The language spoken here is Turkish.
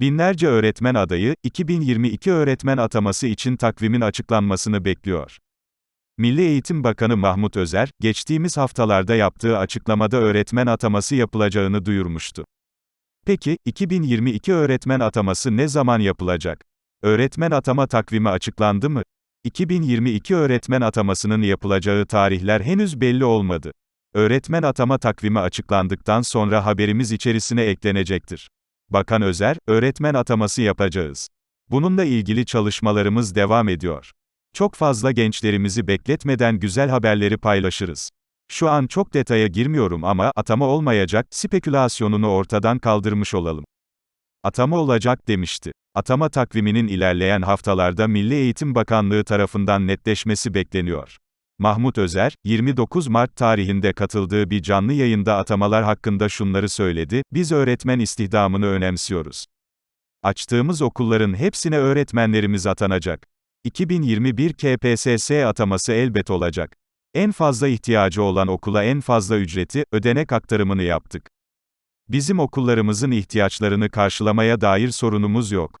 Binlerce öğretmen adayı, 2022 öğretmen ataması için takvimin açıklanmasını bekliyor. Milli Eğitim Bakanı Mahmut Özer, geçtiğimiz haftalarda yaptığı açıklamada öğretmen ataması yapılacağını duyurmuştu. Peki, 2022 öğretmen ataması ne zaman yapılacak? Öğretmen atama takvimi açıklandı mı? 2022 öğretmen atamasının yapılacağı tarihler henüz belli olmadı. Öğretmen atama takvimi açıklandıktan sonra haberimiz içerisine eklenecektir. Bakan Özer, öğretmen ataması yapacağız. Bununla ilgili çalışmalarımız devam ediyor. Çok fazla gençlerimizi bekletmeden güzel haberleri paylaşırız. Şu an çok detaya girmiyorum ama atama olmayacak spekülasyonunu ortadan kaldırmış olalım. Atama olacak demişti. Atama takviminin ilerleyen haftalarda Milli Eğitim Bakanlığı tarafından netleşmesi bekleniyor. Mahmut Özer, 29 Mart tarihinde katıldığı bir canlı yayında atamalar hakkında şunları söyledi, biz öğretmen istihdamını önemsiyoruz. Açtığımız okulların hepsine öğretmenlerimiz atanacak. 2021 KPSS ataması elbet olacak. En fazla ihtiyacı olan okula en fazla ücreti, ödenek aktarımını yaptık. Bizim okullarımızın ihtiyaçlarını karşılamaya dair sorunumuz yok.